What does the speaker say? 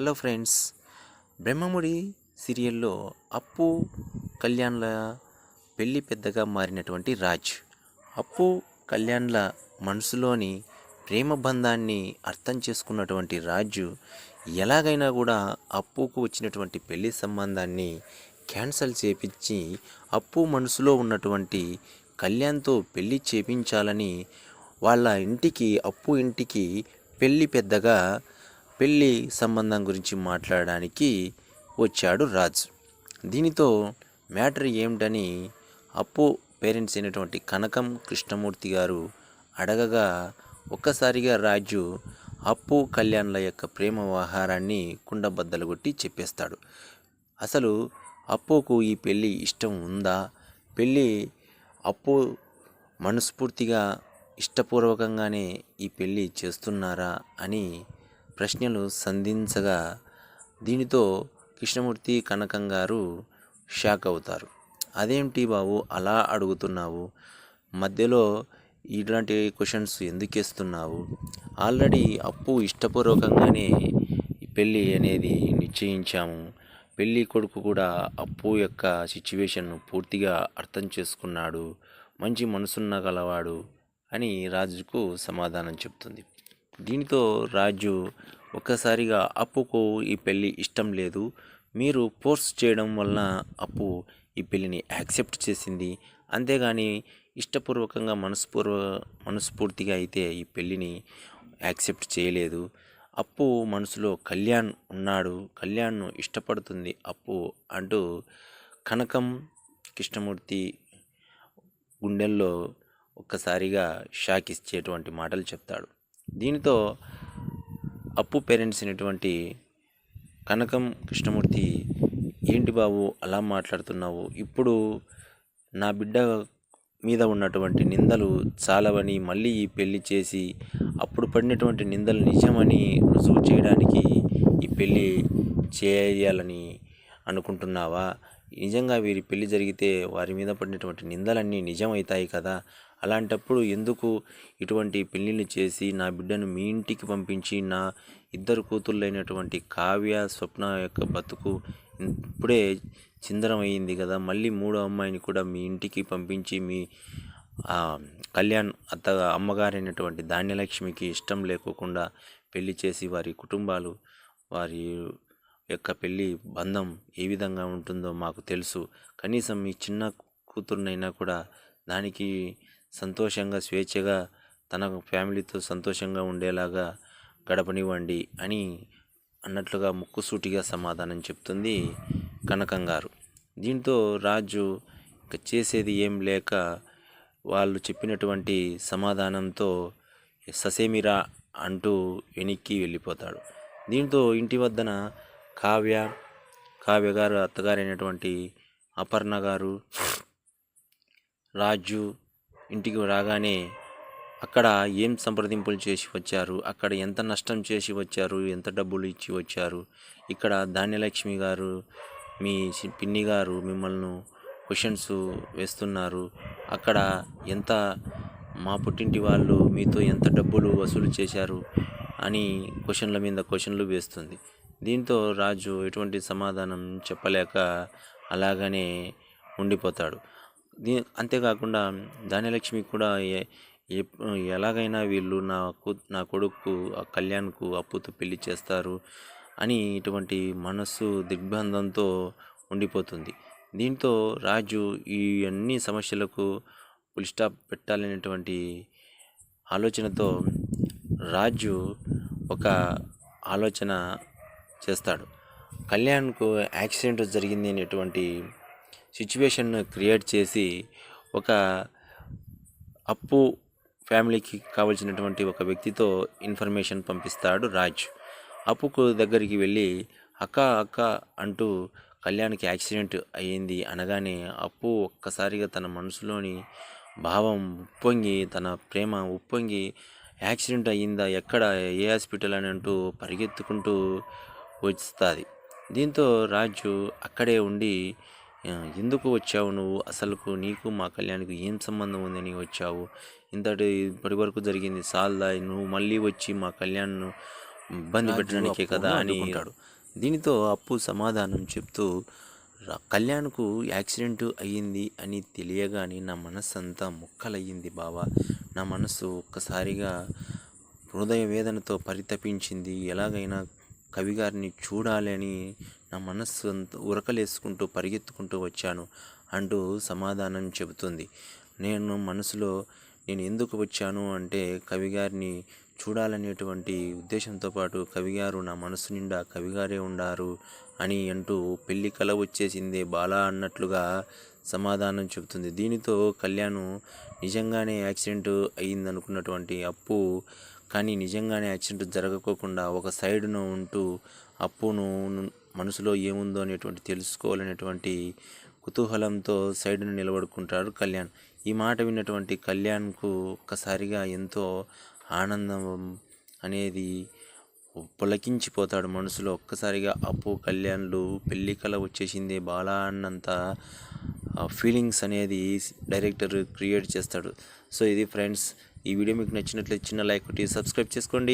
Hello friends Brahmamudi సీరియల్లో అప్పు కళ్యాణ్ల పెళ్ళి పెద్దగా మారినటువంటి రాజ్. అప్పు కళ్యాణ్ల మనసులోని ప్రేమ బంధాన్ని అర్థం చేసుకున్నటువంటి రాజు ఎలాగైనా కూడా అప్పుకు వచ్చినటువంటి పెళ్ళి సంబంధాన్ని క్యాన్సల్ చేపించి అప్పు మనసులో ఉన్నటువంటి కళ్యాణ్తో పెళ్ళి చేపించాలని వాళ్ళ ఇంటికి అప్పు ఇంటికి పెళ్ళి పెద్దగా పెళ్ళి సంబంధం గురించి మాట్లాడడానికి వచ్చాడు రాజ్. దీనితో మ్యాటర్ ఏమిటని అప్పు పేరెంట్స్ అయినటువంటి కనకం కృష్ణమూర్తి గారు అడగగా ఒక్కసారిగా రాజు అప్పు కళ్యాణ్ల యొక్క ప్రేమ వ్యవహారాన్ని కుండబద్దలు కొట్టి చెప్పేస్తాడు. అసలు అప్పుకు ఈ పెళ్ళి ఇష్టం ఉందా? పెళ్ళి అప్పు మనస్ఫూర్తిగా ఇష్టపూర్వకంగానే ఈ పెళ్ళి చేస్తున్నారా అని ప్రశ్నలు సంధించగా దీనితో కృష్ణమూర్తి కనకం గారు షాక్ అవుతారు అదేంటి బాబు అలా అడుగుతున్నావు? మధ్యలో ఇలాంటి క్వశ్చన్స్ ఎందుకు వేస్తున్నావు? ఆల్రెడీ అప్పు ఇష్టపూర్వకంగానే పెళ్ళి అనేది నిశ్చయించాము. పెళ్ళి కొడుకు కూడా అప్పు యొక్క సిచ్యువేషన్ను పూర్తిగా అర్థం చేసుకున్నాడు. మంచి మనసున్న గలవాడు అని రాజుకు సమాధానం చెప్తుంది. దీనితో రాజు ఒక్కసారిగా అప్పుకు ఈ పెళ్ళి ఇష్టం లేదు. మీరు ఫోర్స్ చేయడం వలన అప్పు ఈ పెళ్ళిని యాక్సెప్ట్ చేసింది. అంతేగాని ఇష్టపూర్వకంగా మనస్పూర్వ మనస్ఫూర్తిగా అయితే ఈ పెళ్ళిని యాక్సెప్ట్ చేయలేదు. అప్పు మనసులో కళ్యాణ్ ఉన్నాడు. కళ్యాణ్ను ఇష్టపడుతుంది అప్పు అంటూ కనకం కృష్ణమూర్తి గుండెల్లో ఒక్కసారిగా షాక్ ఇచ్చేటువంటి మాటలు చెప్తాడు. దీనితో అప్పు పేరెంట్స్ అయినటువంటి కనకం కృష్ణమూర్తి ఏంటి బాబు అలా మాట్లాడుతున్నావు? ఇప్పుడు నా బిడ్డ మీద ఉన్నటువంటి నిందలు చాలవని మళ్ళీ ఈ పెళ్ళి చేసి అప్పుడు పడినటువంటి నిందలు నిజమని రుజువు చేయడానికి ఈ పెళ్ళి చేయాలని అనుకుంటున్నావా? నిజంగా వీరి పెళ్ళి జరిగితే వారి మీద పడినటువంటి నిందలన్నీ నిజమవుతాయి కదా? అలాంటప్పుడు ఎందుకు ఇటువంటి పెళ్ళిళ్ళు చేసి నా బిడ్డను మీ ఇంటికి పంపించి నా ఇద్దరు కూతుళ్ళైనటువంటి కావ్య స్వప్న యొక్క బతుకు ఇప్పుడే చిందరం కదా? మళ్ళీ మూడో అమ్మాయిని కూడా మీ ఇంటికి పంపించి మీ కళ్యాణ్ అత్త అమ్మగారైనటువంటి ధాన్యలక్ష్మికి ఇష్టం లేకోకుండా పెళ్ళి చేసి వారి కుటుంబాలు వారి యొక్క పెళ్ళి బంధం ఏ విధంగా ఉంటుందో మాకు తెలుసు. కనీసం ఈ చిన్న కూతురునైనా కూడా దానికి సంతోషంగా స్వేచ్ఛగా తన ఫ్యామిలీతో సంతోషంగా ఉండేలాగా గడపనివ్వండి అని అన్నట్లుగా ముక్కుసూటిగా సమాధానం చెప్తుంది కనకం గారు. దీంతో రాజు ఇక చేసేది ఏం లేక వాళ్ళు చెప్పినటువంటి సమాధానంతో ససేమిరా అంటూ వెనక్కి వెళ్ళిపోతాడు. దీంతో ఇంటి వద్దన కావ్య కావ్య గారు అత్తగారైనటువంటి అపర్ణ గారు రాజు ఇంటికి రాగానే అక్కడ ఏం సంప్రదింపులు చేసి వచ్చారు? అక్కడ ఎంత నష్టం చేసి వచ్చారు? ఎంత డబ్బులు ఇచ్చి వచ్చారు? ఇక్కడ ధాన్యలక్ష్మి గారు మీ పిన్ని గారు మిమ్మల్ని క్వశ్చన్స్ వేస్తున్నారు. అక్కడ ఎంత మా పుట్టింటి వాళ్ళు మీతో ఎంత డబ్బులు వసూలు చేశారు? అని క్వశ్చన్ల మీద క్వశ్చన్లు వేస్తుంది. దీంతో రాజు ఎటువంటి సమాధానం చెప్పలేక అలాగనే ఉండిపోతాడు. దీ అంతేకాకుండా ధాన్యలక్ష్మి కూడా ఎలాగైనా వీళ్ళు నా నా కొడుకు కళ్యాణ్కు అప్పుతో పెళ్ళి చేస్తారు అని ఇటువంటి మనస్సు దిగ్బంధంతో ఉండిపోతుంది. దీంతో రాజు ఈ అన్ని సమస్యలకు ఫుల్ స్టాప్ పెట్టాలనేటువంటి ఆలోచనతో రాజు ఒక ఆలోచన చేస్తాడు. కళ్యాణ్కు యాక్సిడెంట్ జరిగింది అనేటువంటి సిచ్యువేషన్ క్రియేట్ చేసి ఒక అప్పు ఫ్యామిలీకి కావలసినటువంటి ఒక వ్యక్తితో ఇన్ఫర్మేషన్ పంపిస్తాడు రాజ్. అప్పుకు దగ్గరికి వెళ్ళి అక్క అక్క అంటూ కళ్యాణ్కి యాక్సిడెంట్ అయ్యింది అనగానే అప్పు ఒక్కసారిగా తన మనసులోని భావం ఉప్పొంగి తన ప్రేమ ఉప్పొంగి యాక్సిడెంట్ అయ్యిందా? ఎక్కడ? ఏ హాస్పిటల్? అని అంటూ పరిగెత్తుకుంటూ వస్తుంది దీంతో రాజు అక్కడే ఉండి ఎందుకు వచ్చావు నువ్వు? అసలుకు నీకు మా కళ్యాణ్కి ఏం సంబంధం ఉందని వచ్చావు? ఇంతటి ఇప్పటి వరకు జరిగింది. సాల్దా నువ్వు మళ్ళీ వచ్చి మా కళ్యాణ్ను ఇబ్బంది పెట్టడానికే కదా అని అడ్డుకుంటాడు. దీనితో అప్పు సమాధానం చెప్తూ "రా- కళ్యాణ్కు యాక్సిడెంట్ అయ్యింది అని తెలియగానే నా మనస్సు అంతా ముక్కలయ్యింది బావా. నా మనస్సు ఒక్కసారిగా హృదయ వేదనతో పరితపించింది. ఎలాగైనా కవిగారిని చూడాలి అని నా మనస్సు ఉరకలేసుకుంటూ పరిగెత్తుకుంటూ వచ్చాను అంటూ సమాధానం చెబుతుంది. నేను మనసులో నేను ఎందుకు వచ్చాను అంటే కవిగారిని చూడాలనేటువంటి ఉద్దేశంతో పాటు కవిగారు నా మనసు నిండా కవిగారే ఉండారు అని అంటూ పెళ్ళి కల వచ్చేసిందే బాలా అన్నట్లుగా సమాధానం చెబుతుంది. దీనితో కళ్యాణ్ నిజంగానే యాక్సిడెంట్ అయిందనుకున్నటువంటి అప్పు కానీ నిజంగానే యాక్సిడెంట్ జరగకోకుండా ఒక సైడును ఉంటూ అప్పును మనసులో ఏముందో అనేటువంటి తెలుసుకోవాలనేటువంటి కుతూహలంతో సైడును నిలబడుకుంటాడు కళ్యాణ్. ఈ మాట విన్నటువంటి కళ్యాణ్కు ఒక్కసారిగా ఎంతో ఆనందం అనేది పులకించిపోతాడు మనసులో. ఒక్కసారిగా అప్పు కళ్యాణ్లు పెళ్ళి కళ వచ్చేసింది బాలా అన్నంత ఫీలింగ్స్ అనేది డైరెక్టర్ క్రియేట్ చేస్తాడు. సో ఇది ఫ్రెండ్స్ ఈ వీడియో మీకు నచ్చినట్లయితే చిన్న లైక్ కొట్టి సబ్స్క్రైబ్ చేసుకోండి.